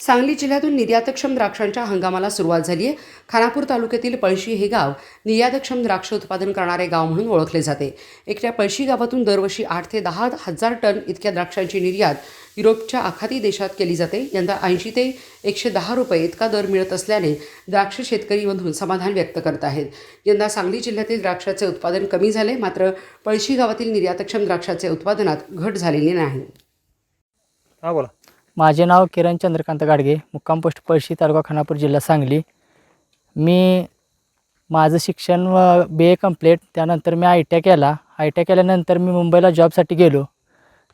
सांगली जिल्ह्यातून निर्यातक्षम द्राक्षांच्या हंगामाला सुरुवात झाली आहे. खानापूर तालुक्यातील पळशी हे गाव निर्यातक्षम द्राक्ष उत्पादन करणारे गाव म्हणून ओळखले जाते. एकट्या पळशी गावातून दरवर्षी आठ ते दहा हजार टन इतक्या द्राक्षांची निर्यात युरोपच्या आखाती देशात केली जाते. यंदा ऐंशी ते एकशे दहा रुपये इतका दर मिळत असल्याने द्राक्ष शेतकरीमधून समाधान व्यक्त करत आहेत. यंदा सांगली जिल्ह्यातील द्राक्षाचे उत्पादन कमी झाले मात्र पळशी गावातील निर्यातक्षम द्राक्षाचे उत्पादनात घट झालेली नाही. हा बोला. माझे नाव किरण चंद्रकांत गाडगे मुक्काम पोस्ट पळशी तालुका खानापूर जिल्हा सांगली. मी माझं शिक्षण व बी ए कंप्लीट त्यानंतर मी आय टी आय केला. आय टी आय केल्यानंतर मी मुंबईला जॉबसाठी गेलो.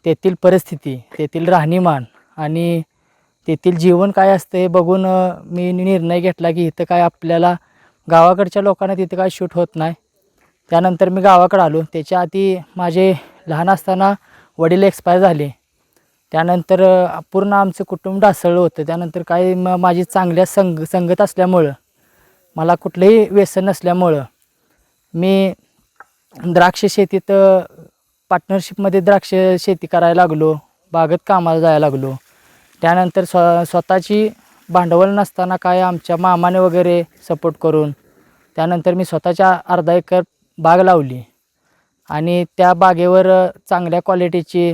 तेथील परिस्थिती तेथील राहणीमान आणि तेथील जीवन काय असतं हे बघून मी निर्णय घेतला की इथं काय आपल्याला गावाकडच्या लोकांना तिथं काय शूट होत नाही. त्यानंतर मी गावाकडे आलो. त्याच्या आधी माझे लहान असताना वडील एक्सपायर झाले. त्यानंतर पूर्ण आमचं कुटुंब ढासळलं होतं. त्यानंतर काही म माझी चांगल्या संग संगत असल्यामुळं मला कुठलंही व्यसन नसल्यामुळं मी द्राक्ष शेतीत पार्टनरशिपमध्ये द्राक्ष शेती करायला लागलो. बागत कामाला जायला लागलो. त्यानंतर स्व स्वतःची भांडवल नसताना काय आमच्या मामाने वगैरे सपोर्ट करून त्यानंतर मी स्वतःच्या अर्धा एकर बाग लावली. आणि त्या बागेवर चांगल्या क्वालिटीची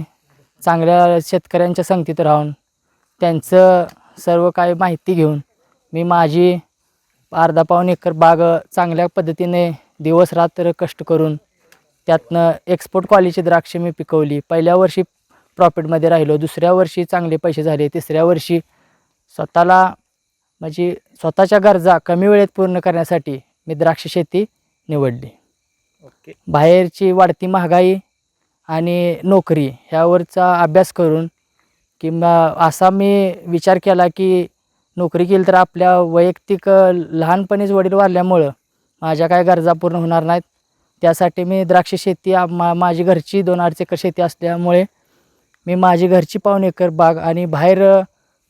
चांगल्या शेतकऱ्यांच्या संगतीत राहून त्यांचं सर्व काही माहिती घेऊन मी माझी अर्धा पाऊण एकर बाग चांगल्या पद्धतीने दिवस रात्र कष्ट करून त्यातनं एक्सपोर्ट क्वालिटीची द्राक्षे मी पिकवली. पहिल्या वर्षी प्रॉफिटमध्ये राहिलो. दुसऱ्या वर्षी चांगले पैसे झाले. तिसऱ्या वर्षी स्वतःला म्हणजे स्वतःच्या गरजा कमी वेळेत पूर्ण करण्यासाठी मी द्राक्ष शेती निवडली. ओके. बाहेरची वाढती महागाई आणि नोकरी ह्यावरचा अभ्यास करून किंवा असा मी विचार केला की नोकरी केली तर आपल्या वैयक्तिक लहानपणीच वडील वाढल्यामुळं माझ्या काय गरजा पूर्ण होणार नाहीत. त्यासाठी मी द्राक्ष शेती मा माझी घरची दोन अडीच एकर शेती असल्यामुळे मी माझी घरची पाऊण एकर बाग आणि बाहेर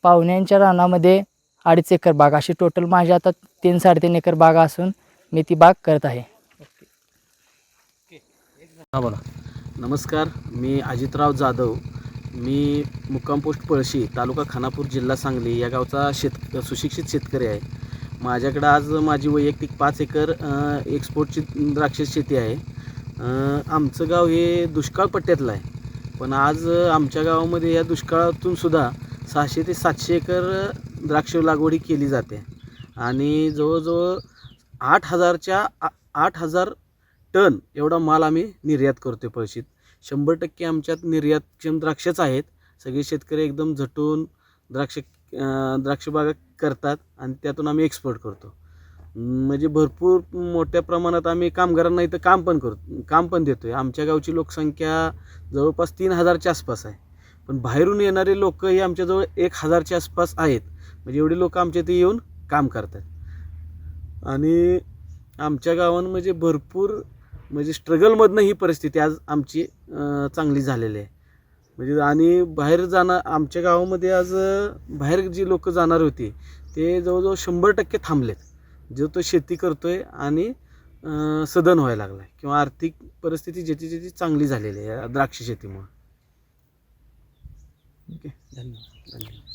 पाहुण्यांच्या रानामध्ये अडीच एकर बाग अशी टोटल माझी आता तीन साडेतीन एकर बाग असून मी ती बाग करत आहे. हां बोला नमस्कार मी अजितराव जाधव. मी मुक्काम पोस्ट पळशी तालुका खानापूर जिल्हा सांगली या गावचा शेत सुशिक्षित शेतकरी आहे. माझ्याकडं आज माझी वैयक्तिक पाच एकर एक्सपोर्टची द्राक्ष शेती आहे. आमचं गाव हे दुष्काळ पट्ट्यातलं आहे. पण आज आमच्या गावामध्ये या दुष्काळातून सुद्धा सहाशे ते सातशे एकर द्राक्ष लागवडी केली जाते. आणि जवळजवळ आठ हजारच्या आ- आठ हजार टन एवढा माल आम्ही निर्यात करतो पळशीत. शंभर टक्के आमच्यात निर्यातक्षम द्राक्षच आहेत. सगळे शेतकरी एकदम झटून द्राक्ष द्राक्षबागा करतात आणि त्यातून आम्ही एक्सपोर्ट करतो. म्हणजे भरपूर मोठ्या प्रमाणात आम्ही कामगारांना इथं काम पण करतो काम पण देतो आहे आमच्या गावची लोकसंख्या जवळपास तीन हजारच्या आसपास आहे. पण बाहेरून येणारे लोक हे आमच्याजवळ एक हजारच्या आसपास आहेत. म्हणजे एवढे लोक आमच्या इथे येऊन काम करतात. आणि आमच्या गावांमध्ये म्हणजे भरपूर म्हणजे स्ट्रगलमधनं ही परिस्थिती आज आमची चांगली झालेली आहे. म्हणजे आणि बाहेर जाणार आमच्या गावामध्ये आज बाहेर जी लोक जाणार होती ते जवळजवळ शंभर टक्के थांबलेत. जो तो शेती करतोय आणि अं, सदन व्हायला लागला आहे किंवा आर्थिक परिस्थिती ज्याची ज्याची चांगली झालेली आहे द्राक्ष शेतीमुळे. ओके? धन्यवाद. धन्यवाद.